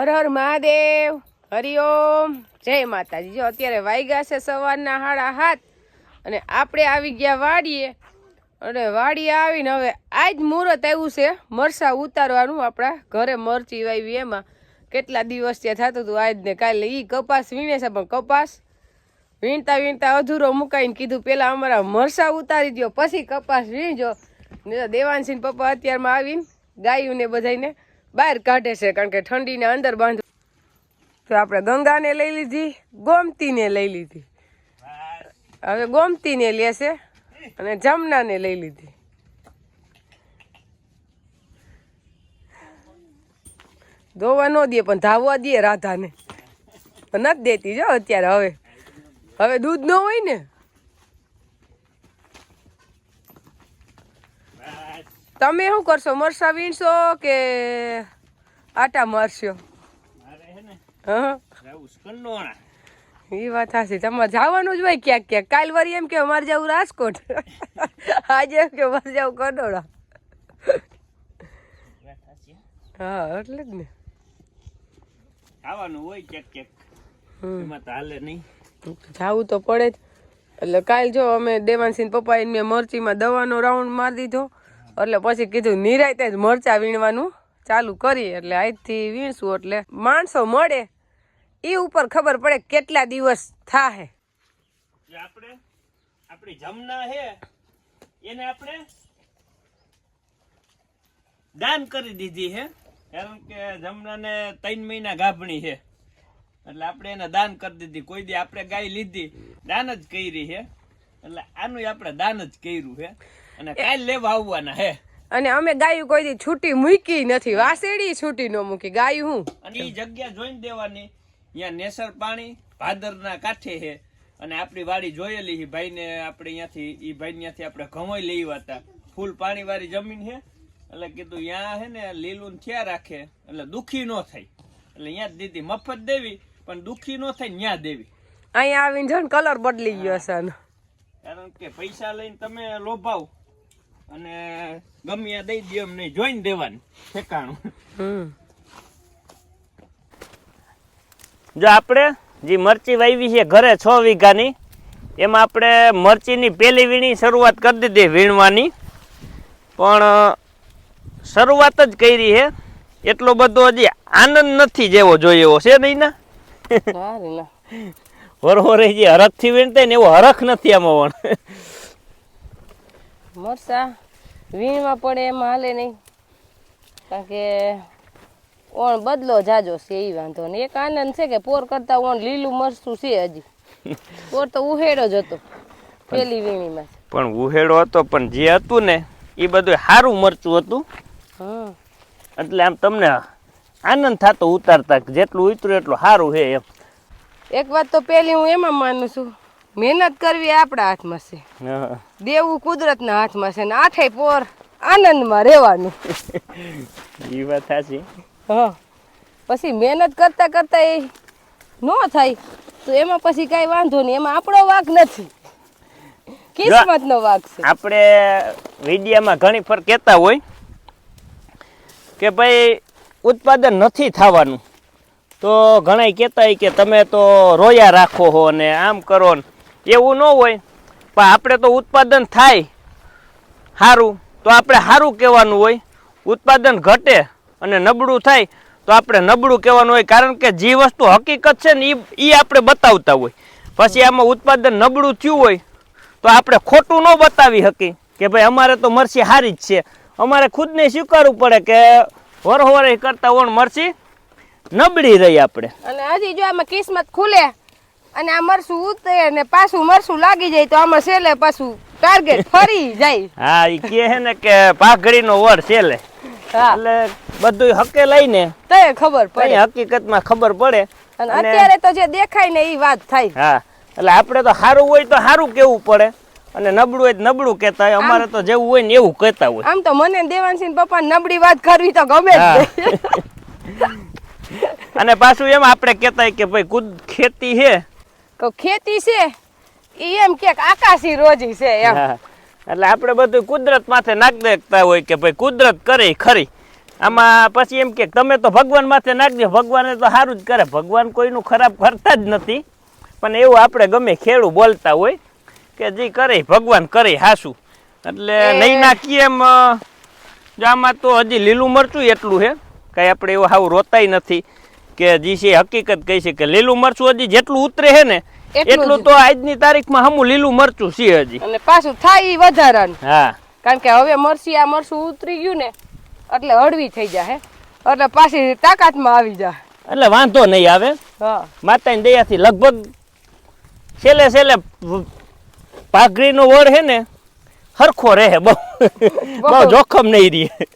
હર હર મહાદેવ. હરિઓમ જય માતાજી. જો અત્યારે વાગ્યા છે સવારના હાડા હાથ અને આપણે આવી ગયા વાડીએ. અને વાડીએ આવીને હવે આજ મુહૂર્ત આવ્યું છે મરસા ઉતારવાનું. આપણા ઘરે મરચી વાવી એમાં. કેટલા દિવસ ત્યાં થતું હતું આજ ને કાલે. એ કપાસ વીણે છે પણ કપાસ વીણતા વીણતા અધૂરો મુકાઈને કીધું પેલા અમારા મરસા ઉતારી દો પછી કપાસ વીણજો. દેવાનસિંહ પપ્પા અત્યારમાં આવીને ગાયું ને બધાને બહાર કાઢે છે, કારણ કે ઠંડીને અંદર બાંધ. તો આપણે ગંગાને લઈ લીધી, ગોમતીને લઈ લીધી. હવે ગોમતીને લેશે અને જમનાને લઈ લીધી. ધોવા ન દે, પણ ધાવવા દે રાધાને. નથી દેતી જો અત્યારે, હવે. હવે દૂધ ન હોય ને તમે શું કરશો મરસા વીણશો કે આટા મારશો? એ વાત હશે તમારે જવાનું જ હોય ક્યાંક ક્યાંક. કાલ વરી એમ કે મારે જવું રાજકોટ. આજે એમ કે મારે જવું કડોળા હા? એટલે જ ને. ખાવાનું હોય ક્યાંક ક્યાંક. એમાં તો હાલે નહીં. જાવું તો પડે જ. એટલે કાલ જો અમે દેવાનસિંહ પપ્પાએ મેં મરચીમાં દવાનો રાઉન્ડ મારી દીધો. એટલે પછી કીધું, નિરાયતે જ મરચા વીણવાનું ચાલુ કરીએ. એટલે આજથી વીણશું એટલે માણસો મળે એ ઉપર ખબર પડે કેટલા દિવસ થાહે. હે દાન કરી દીધી હે. કારણ કે જમનાને ત્રણ મહિના ગાભણી છે એટલે આપણે એને દાન કરી દીધી. કોઈ દી આપણે ગાય લીધી, દાન જ કરી છે એટલે આનું આપણે દાન જ કર્યું છે અને કાલ લેવા આવવાના હે. અને અમે ગાયું કોઈ દી છૂટી મૂકી નથી. વાસેડી છૂટી ન મૂકી. ગાયું હું? અને એ જગ્યા જોઈને દેવાની. અહીંયા નેસર પાણી ભાદરના કાંઠે હે. અને આપણી વાડી જોયેલી છે ભાઈને આપણે અહીંયાથી એ ભાઈ ત્યાંથી આપણે ઘઉં લઈ હતા. ફૂલ પાણી વાળી જમીન છે એટલે કીધું ત્યાં હે ને લીલું થયા રાખે. એટલે દુખી ન થાય એટલે અહીંયા જ દીધી મફત દેવી પણ દુખી ન થાય ત્યાં દેવી. અહીંયા આવીને જો કલર બદલી ગયો છે. કારણ કે પૈસા લઈને તમે લોભાવ. અને ગમ્યા દઈ દે અમને જોઈન દેવાનું. ઠેકાણું. જો આપણે જે મરચી વાવી છે ઘરે છ વીઘાની એમાં આપણે મરચીની પહેલી વીણી શરૂઆત કરી દીધી વીણવાની. પણ શરૂઆત જ કરી છે. એટલો બધો હજી આનંદ નથી જેવો જોઈએ એવો છે નહીં ના? વરહોરે જે હરખથી વીણતા ને એવો હરખ નથી આમાં પણ. મરસા વીણમાં પડે એમાં હાલે નહીં. કારણ કે ઓણ બદલો જાજો છે એ વાંધો ને એક આનંદ છે કે પોર કરતા ઓણ લીલું મરસું છે હજી. પોર તો ઉહેડો જ હતો પેલી વીણીમાં. પણ ઉહેડો હતો પણ જે હતું ને એ બધું સારું મરચું હતું. એટલે આમ તમને આનંદ થતો ઉતારતા કે જેટલું ઉતર્યું એટલું સારું છે એમ. એક વાત તો પેલી હું એમાં માનું છું મહેનત કરવી આપણા હાથમાં છે. દેવું કુદરતના હાથમાં છે ને આઠે પોર આનંદમાં રહેવાનું. એ વાત સાચી. હા. પછી મહેનત કરતા કરતા એ ન થાય તો એમાં પછી કાંઈ વાંધો નહીં એમાં આપણો વાંક નથી. કિસ્મતનો વાક છે. આપણે વિડીયામાં ઘણી ફર કહેતા હોય કે ભાઈ ઉત્પાદન નથી થવાનું તો ઘણા કહેતા કે તમે તો રોયા રાખો હો ને આમ કરો ને. એવું ન હોય, પણ આપણે તો ઉત્પાદન થાય સારું તો આપણે સારું કહેવાનું હોય. ઉત્પાદન ઘટે અને નબળું થાય, તો આપણે નબળું કહેવાનું હોય, કારણ કે જે વસ્તુ હકીકત છે ને એ આપણે બતાવતા હોય. પછી આમાં ઉત્પાદન નબળું થયું હોય, તો આપણે ખોટું ન બતાવી શકી કે ભાઈ અમારે તો મરસી સારી જ છે. અમારે ખુદને સ્વીકારવું પડે કે વરહોરે કરતા ઓણ મરસી નબળી રહી આપણે. અને હજી જો આમાં કિસ્મત ખુલે અને આ મરસું ઉતરે ને પાછું મરસું લાગી જાય તો આમાં સેલે પાછું ટાર્ગેટ ફરી જાય. હા એ કે હે ને કે પાઘડીનો વડ સેલે હા. એટલે બધું હકે લઈને તો ખબર પડે. હકીકતમાં ખબર પડે. અને અત્યારે તો જે દેખાય ને એ વાત થાય. હા એટલે આપણે તો સારું હોય તો સારું કેવું પડે. અને નબળું હોય તો નબળું કહેતા હોય. અમારે તો જેવું હોય ને એવું કહેતા હોય. આમ તો મને દેવાનસિંહ પપ્પા નબળી વાત કરવી તો ગમે અને પાછું એમ આપણે કહેતા કે ભાઈ કુદ ખેતી છે તો ખેતી છે એ એમ કે આકાશી રોજી છે એમ. એટલે આપણે બધું કુદરત માથે નાખ દેતા હોય કે ભાઈ કુદરત કરે ખરી. આમાં પછી એમ કે તમે તો ભગવાન માથે નાખજો ભગવાને તો સારું જ કરે. ભગવાન કોઈનું ખરાબ કરતા જ નથી. પણ એવું આપણે ગમે ખેડૂ બોલતા હોય કે જે કરે ભગવાન કરે હાસું. એટલે નહીં નાખીએ એમ આમાં તો હજી લીલું મરચું એટલું છે. કાંઈ આપણે એવું સાવ રોતાય નથી. કે જે છે હકીકત કહી છે કે લીલું મરચું હજી જેટલું ઉતરે છે ને એટલું તો આજની તારીખમાં હમું લીલું મરચું છે હજી. અને પાછું થાય ઈ વધારાનું. હા. કારણ કે હવે મરસી આ મરસું ઉતરી ગયું ને એટલે હળવી થઈ જાય એટલે પાછી તાકાતમાં આવી જાય. એટલે વાંધો નહીં આવે. હા. માતાની દયાથી લગભગ છેલ્લે છેલ્લે પાઘડીનો વડ છે ને સરખો રહે બહુ બહુ જોખમ નહીં રહે.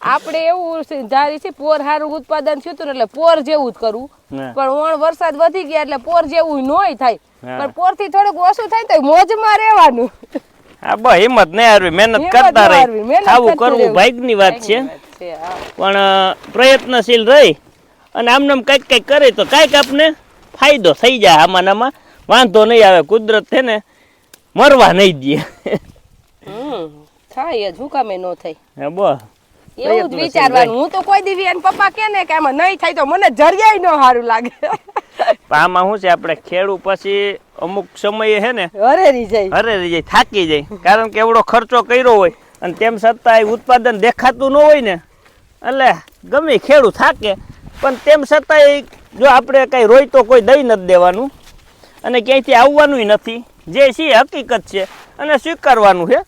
આપણે એવું ધારી છે પોર સારું ઉત્પાદન થયું હતું એટલે પોર જેવું જ કરવું પણ વણ વરસાદ વધી ગયા એટલે પોર જેવું નોય થાય. પણ પોરથી થોડુંક ઓછું થાય તો મોજમાં રહેવાનું. હા બસ હિંમત નહીં હારવી મહેનત કરતા રહી. આવું કરવું. ભાગ્યની વાત છે. પણ પ્રયત્નશીલ રહી. અને આમને કંઈક કંઈક કરે તો કંઈક આપને ફાયદો થઈ જાય આમાં આમાં વાંધો નહીં આવે કુદરત છે ને મરવા નહીં દે. થાય જ હુકામે ન થાય. હા બસ. એવું જ વિચારવાનું. હું તો કોઈ દીવી એને પપ્પા કે ને કે આમાં નહીં થાય તો મને જરિયાય ન સારું લાગે. આમાં શું છે આપણે ખેડૂ પછી અમુક સમયે છે ને હરેરી જાય. હરેરી જાય થાકી જાય. કારણ કે એવડો ખર્ચો કર્યો હોય અને તેમ છતાંય ઉત્પાદન દેખાતું ન હોય ને એટલે ગમે ખેડૂત થાકે. પણ તેમ છતાંય જો આપણે કાંઈ રોય તો કોઈ દઈ નથી દેવાનું અને ક્યાંયથી આવવાનું નથી. જે છે હકીકત છે અને સ્વીકારવાનું છે.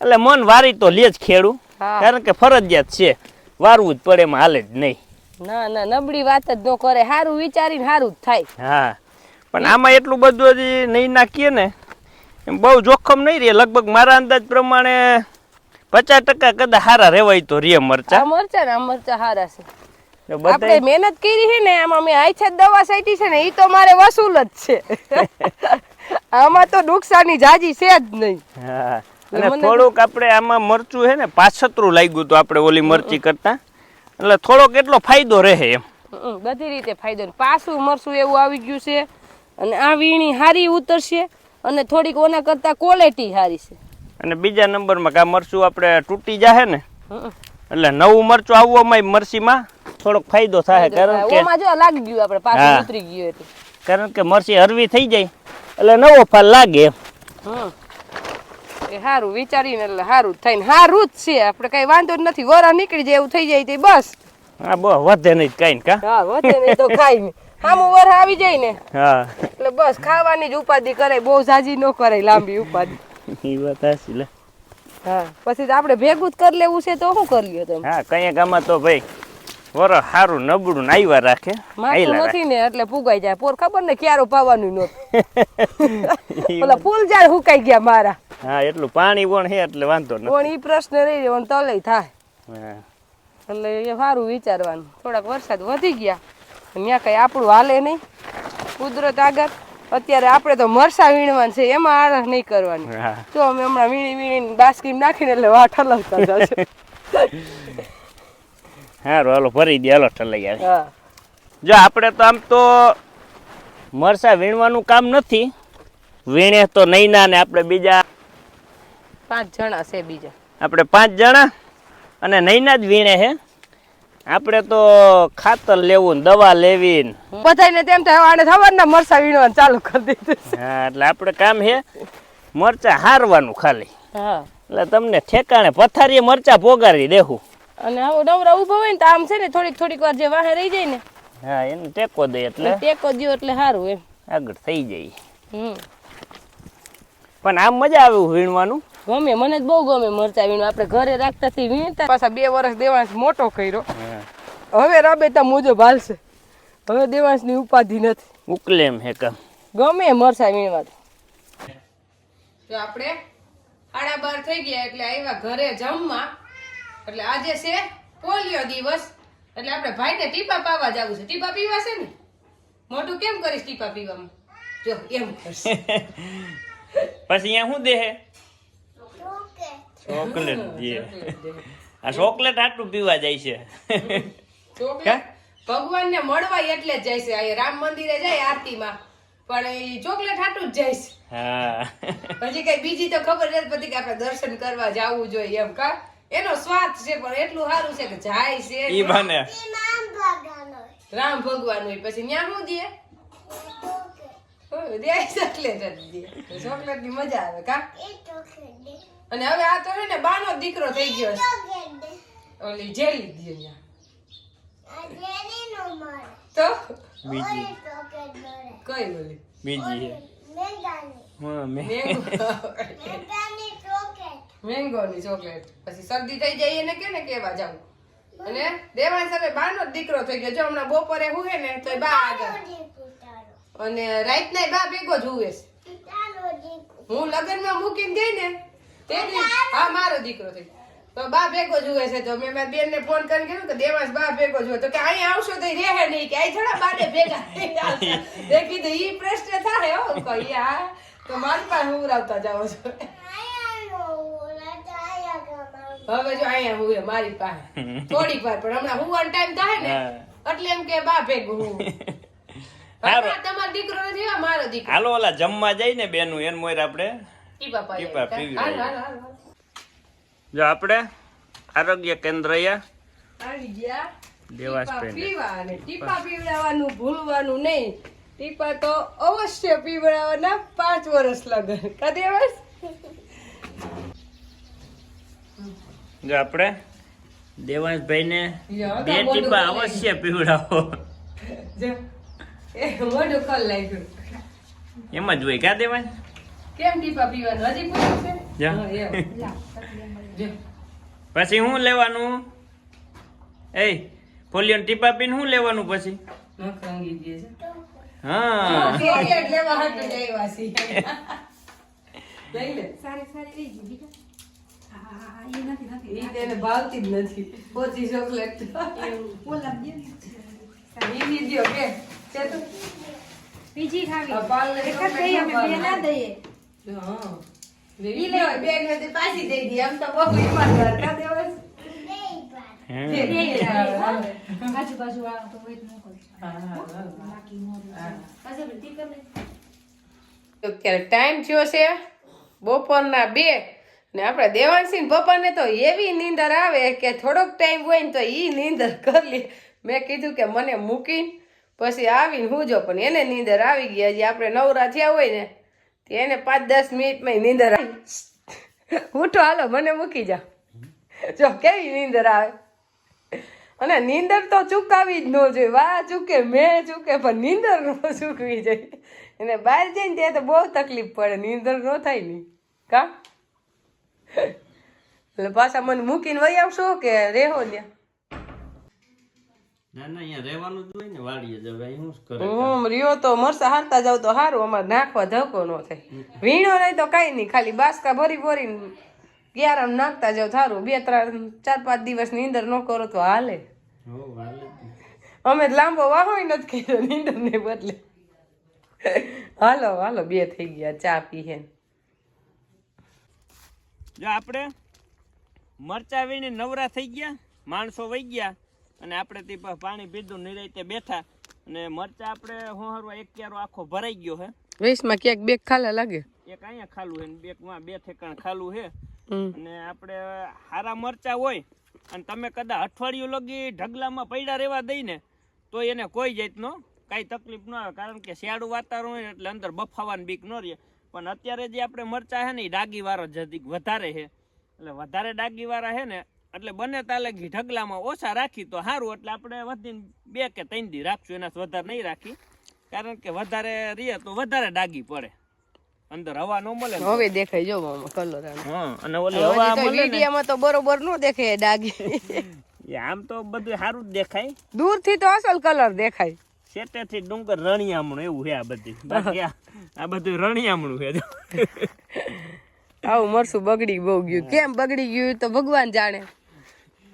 એટલે મન વારી તો લે જ ખેડૂ હા. કારણ કે ફરજિયાત છે. વારવું જ પડે એમાં હાલે જ નહીં. ના ના નબળી વાત જ ન કરે. સારું વિચારીને સારું જ થાય. હા. પણ આમાં એટલું બધું હજી નહીં નાખીએ ને એમ બહુ જોખમ નહીં રહે. લગભગ મારા અંદાજ પ્રમાણે પચાસ ટકા કદાચ સારા રેવાય તો રે મરચા. મરચા ને આ મરચા હારા છે. આપણે મહેનત કરી છે ને આમાં મેં આઈ છે દવા સાઈટી છે ને એ તો મારે વસૂલ જ છે. આમાં તો નુકસાની જાજી છે જ નહીં. હા. અને થોડુંક આપણે આમાં મરચું છે ને પાછતરું લાગ્યું હતું આપણે ઓલી મરચી કરતા. એટલે થોડોક એટલો ફાયદો રહે એમ. બધી રીતે ફાયદો પાછું મરસું એવું આવી ગયું છે અને આ વીણી સારી ઉતરશે અને થોડીક ઓના કરતા ક્વોલિટી સારી છે. અને બીજા નંબરમાં કે આ મરચું આપણે તૂટી જાહે ને એટલે નવું મરચું આવવામાં મરસીમાં થોડોક ફાયદો થાય કારણ કે ઓમાં જો લાગી ગયું આપણે પાછું ઉતરી ગયું એટલે કારણ કે મરચી હરવી થઈ જાય એટલે નવો ફાલ લાગે હમ. એ સારું વિચારીને એટલે સારું થઈને. સારું જ છે. આપણે કઈ વાંધો જ નથી. વરા નીકળી જાય એવું થઈ જાય તે બસ. હા બહુ વધે નહીં કઈ ને કા? હા વધે નહીં તો ખાઈ નહીં આમ વર આવી જાય ને. હા. એટલે બસ ખાવાની જ ઉપાધિ કરે બહુ જાજી ન કરે લાંબી ઉપાધિ. એ વાત હાસી લે. હા પછી તો આપણે ભેગું જ કરી લેવું છે તો શું કરી લ્યો તમે? હા કઈ ગામમાં તો ભાઈ વર હારું નબળું નાઈવા રાખે. માથું નથી ને એટલે પુગાઈ જાય. પોર ખબર ને ક્યારો પાવાનું નહોતું ઓલા ફૂલ ઝાડ હુકાઈ ગયા મારા. હા એટલું પાણી પણ છે એટલે વાંધો ન પણ ઈ પ્રશ્ન રહી રહ્યો તલય થાય. એટલે એ સારું વિચારવાનું. થોડાક વરસાદ વધી ગયા ત્યાં કઈ આપણું હાલે નહીં. કુદરત આગળ. અત્યારે આપણે તો મરસા વીણવાનું છે એમાં આળસ નહીં કરવાની. તો અમે હમણાં વીણી વીણીને બાસ્કીમ નાખીને એટલે વાટ હલાવતા જશે સારું હાલો ભરી દે હાલો ઠલાઈ આવે. હા. જો આપણે તો આમ તો મરસા વીણવાનું કામ નથી. વીણે તો નૈના ને આપણે બીજા પાંચ જણા છે બીજા. આપણે પાંચ જણા અને નૈના જ વીણે હે આપણે તો ખાતર લેવું ને દવા લેવી ને. બધાને તેમ થાય આને ખબર ને મરસા વીણવાનું ચાલુ કરી દીધું હા એટલે આપણે કામ હે મરચા હારવાનું ખાલી. હા. એટલે તમને ઠેકાણે પથારીએ મરચા પોગારી દેહું. અને આવો નવરા ઊભો હોય ને તો આમ છે ને થોડીક થોડીક વાર જે વાહે રહી જાય ને હા એને ટેકો દે એટલે. ટેકો દ્યો એટલે સારું એમ. આગળ થઈ જાય. હમ. પણ આમ મજા આવે વીણવાનું. ગમે મને જ બહુ ગમે મરચા વીણું આપણે ઘરે રાખતા થી વીણતા. પાછા બે વર્ષ દેવાંશ મોટો કર્યો. હવે રાબેતા મુજબ હાલશે. હવે દેવાંશની ઉપાધિ નથી. ઉકલે એમ હે કામ. ગમે મરચા વીણવા તો. આપણે સાડા બાર થઈ ગયા એટલે આવ્યા ઘરે જમવા. એટલે આજે છે પોલિયો દિવસ. એટલે આપણે ભાઈને ટીપા પાવા જવું છે. ટીપા પીવા છે ને? મોટું કેમ કરીશ ટીપા પીવામાં? જો એમ કરશે. પછી અહીંયા શું દે હે ચોકલેટ દે આ ચોકલેટ આટલું પીવા જાય છે. ભગવાન ને મળવા એટલે જ જાય છે. આ રામ મંદિરે જાય આરતીમાં. પણ એ ચોકલેટ આટલું જ જાય છે. હા. પછી કઈ બીજી તો ખબર નથી પડતી કે આપણે દર્શન કરવા જવું જોઈએ એમ કા? એનો સ્વાદ છે પણ એટલું સારું છે કે જાય છે ઈ બને. રામ ભગવાન હોય પછી ન્યા શું દે? ચોકલેટ. જ દે. ચોકલેટની મજા આવે કા? અને હવે આ તો હે ને બાનો દીકરો થઈ ગયો છે. ઓલી જેલી દે તો? બીજી. કઈ બોલી બીજી હા. મેં મેંગો. ની ચોકલેટ. પછી શરદી થઈ જાય એને કે ને કેવા જાવ અને દેવાણ હવે બાનો જ દીકરો થઈ ગયો. જો હમણાં બપોરે હુએ ને તો બા આગળ. અને રાતના બા ભેગો જ હુવે હું લગ્નમાં મૂકીને ગઈ ને તે હા મારો દીકરો થઈ તો બા ભેગો જુએ છે. તો મેં મારી બેનને ફોન કરીને કીધું કે દેવાસ બા ભેગો જુએ તો કે અહીં આવશો તો રહે નહીં કે અહીં થોડા બાને ભેગા. મેં કીધું ઈ પ્રશ્ન થાય હો. કહી હા તો મારી પાસે હુવરાવતા જાઓ છો. હવે જો અહીંયા હું મારી પાસે. થોડીક વાર પણ હમણાં હુવાનો ટાઈમ થાય ને એટલે એમ કે બા ભેગું હું તમારો દીકરો નથી મારો દીકરો. હાલો ઓલા જમવા જાય ને બેનું એન મોર આપણે ટીપા. જો આપણે આરોગ્ય કેન્દ્ર આવી ગયા. દેવાસબેન. પીવા અને ટીપા. પીવડાવવાનું ભૂલવાનું નહીં. ટીપા તો અવશ્ય પીવડાવવાના પાંચ વર્ષ લગન. કા દેવાસ? જો આપણે દેવાંશભાઈને યો, બે ટીપા અવશ્ય પીવડાવો. એમ જ હોય કા દેવાંશ કેમ ટીપા પીવાનું હજી પૂછ્યું છે. હા. પછી શું લેવાનું? એ પોલિયન ટીપા પીને શું લેવાનું પછી? હા. ભાવતી જ નથી. પોચી ચોકલેટ બીજી ખાવી. ના દઈએ. હા. ઈ લે બેન ને પાછી દઈ દી. આમ તો બહુ તો ન કરે. બાકી. બધી કરે. અત્યારે ટાઈમ થયો છે બપોરના બે. ને આપણે દેવાંશી બપોરને તો એવી નીંદર આવે કે થોડોક ટાઈમ હોય ને તો એ નીંદર કરી મેં કીધું કે મને મૂકીને પછી આવીને હું જો પણ એને નીંદર આવી ગઈ. હજી આપણે નવરા થયા હોય ને એને પાંચ દસ મિનિટમાં નીંદર આવી. ઉઠો, હાલો, મને મૂકી જા. જો, કેવી નીંદર આવે? અને નીંદર તો ચૂકાવી જ ન જોઈએ. વાહ ચૂકે, મેં ચૂકે, પણ નીંદર ન ચૂકવી જોઈએ. એને બહાર જઈને ત્યાં તો બહુ તકલીફ પડે. નીંદર ન થાય નહીં કા? એટલે પાછા મને મૂકીને વહી આવશો કે રેહો ત્યાં? ના ના અહીંયા રહેવાનું જ હોય ને વાડીએ જવાય શું કરે હું રહ્યો તો મરસા હારતા જાવ તો સારું અમારે નાખવા ધક્કો ન થાય. વીણો નહીં તો કાંઈ નહીં ખાલી બાસકા ભરી ભરીને ગ્યારામ નાખતા જાવ સારું બે ત્રણ ચાર પાંચ દિવસ નીંદર ન કરો તો હાલે. હો હાલે જ. અમે લાંબો વાહોય નથી કર્યો નીંદર ને બદલે. હાલો હાલો બે થઈ ગયા ચા પીએ જો આપણે મરચા વીણે નવરા થઈ ગયા માણસો વહી ગયા અને આપણે તે પાણી પીધું નિરાયતે બેઠા. અને મરચા આપણે હોહરવા એક ક્યારો આખો ભરાઈ ગયો હે. વીસમાં ક્યાંક બેગ ખાલા લાગે? એક અહીંયા ખાલું હે ને બે માં બે ઠેકાણ ખાલું હે. અને આપણે હારા મરચા હોય અને તમે કદાચ અઠવાડિયું લગી ઢગલામાં પૈડા રહેવા દઈને તો એને કોઈ જાતનો કાંઈ તકલીફ ન આવે. કારણ કે શિયાળું વાતાવરણ હોય એટલે અંદર બફાવાની બીક ન રહે. પણ અત્યારે જે આપણે મરચા છે ને એ ડાગીવાળો જ વધારે છે એટલે વધારે ડાગીવાળા છે ને એટલે બંને તાલે ઘી ઢગલામાં ઓછા રાખી તો સારું એટલે આપણે વધીને બે કે ત્રણ દી રાખશું એનાથી વધારે નહીં રાખી. કારણ કે વધારે રહીએ તો વધારે ડાગી પડે. અંદર હવા નો મળે હવે દેખાય જો કલર હા અને ઓલી હવા મળે તો બરોબર નો દેખાય ડાગી. એ આમ તો બધું સારું જ દેખાય. દૂરથી તો અસલ કલર દેખાય. શેટેથી ડુંગર રણિયામણું એવું છે આ બધી. બાકી આ બધું રણિયામણું છે આવું મરસું બગડી બહુ ગયું. કેમ બગડી ગયું તો ભગવાન જાણે.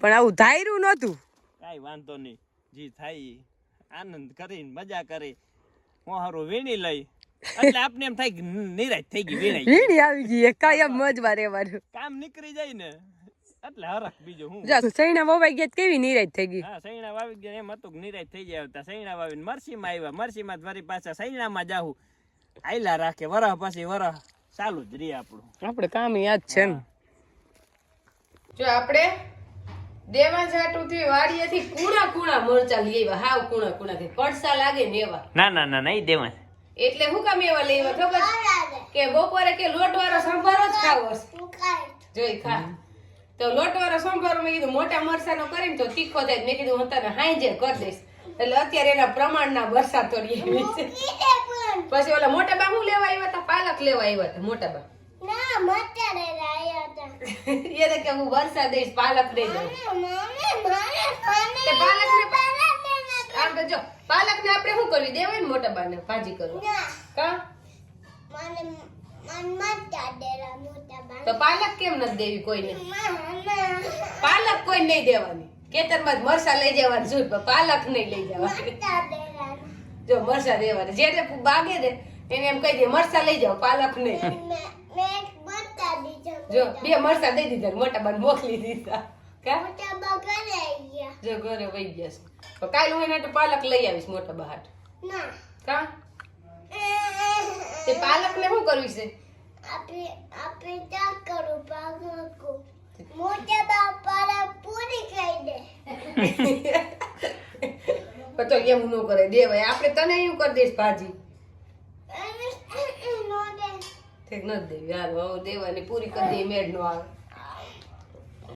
પણ આવું ધાર્યું નતું કાંઈ વાંધો નહીં. જી થાય. આનંદ કરીને મજા કરી. હું હારું વીણી લઈ. એટલે આપને એમ થાય કે નિરાશ થઈ ગઈ વીણાઈ વીણી આવી ગઈ કાયમ મજમાં રહેવાનું કામ નીકળી જાય ને. એટલે હરખ બીજું હું. જા સૈણા વવાઈ ગયા કેવી નિરાશ થઈ ગઈ? હા સૈણા વાવી ગયા એમ હતું કે નિરાશ થઈ જાય આવતા. સૈણા વાવીને મરસીમાં આવ્યા. મરસીમાં વરી પાછા સૈણામાં જાહું. આયલા રાખે વરહ પછી વરહ. ચાલુ જ રહી આપણું. આપણે કામ યાદ છે ને જો આપણે દેવા જાટુથી વાડીએથી કુણા કુણા મરચા લઈ આવ્યા. હાવ કુણા કુણા પડસા લાગે ને એવા ના ના ના નહીં દેવા. એટલે હું કામ એવા લઈ આવ્યા? ખબર? કે બપોરે કે લોટવાળો સંભારો જ ખાવો જોઈ ખા. તો લોટવાળો સંભારો મેં કીધું મોટા મરસાનો કરીને તો તીખો થાય. મેં કીધું હું તને હાંજે કરી દઈશ. એટલે અત્યારે એના પ્રમાણના વરસા તો છે. પછી ઓલા મોટા બા હું લેવા આવ્યા હતા? પાલક લેવા આવ્યા હતા મોટા બા. એને કે હું વરસાદ દઈશ પાલક દઈ દઉં. તે પાલક ને આમ તો જો પાલક ને આપણે શું કરવી? દેવાય ને મોટા બાને ભાજી કરવું. કા? તો પાલક કેમ નથી દેવી કોઈને? પાલક કોઈ નહીં દેવાની. ખેતરમાં જ મરસા લઈ જવાની શું પણ પાલક નહીં લઈ જવાની. જો મરસા દેવાના જે બાગે ને એને એમ કહી દે મરસા લઈ જાવ પાલક નહીં. જો બે મરસા દઈ દીધા મોટા બાને મોકલી દીધા. કા? જો ઘરે વહી ગયા છે. તો કાલ હું એના પાલક લઈ આવીશ મોટા બા કા? તે પાલક ને શું કરવી છે? મોટા બાપા પૂરી ખાઈ દે. તો એવું ન કરે દેવાય. આપણે તને એવું કરી દઈશ ભાજી. ઠીક નથી દેવી. હાલ હવે દેવાની પૂરી કરી દઈએ મેળ નો આવે.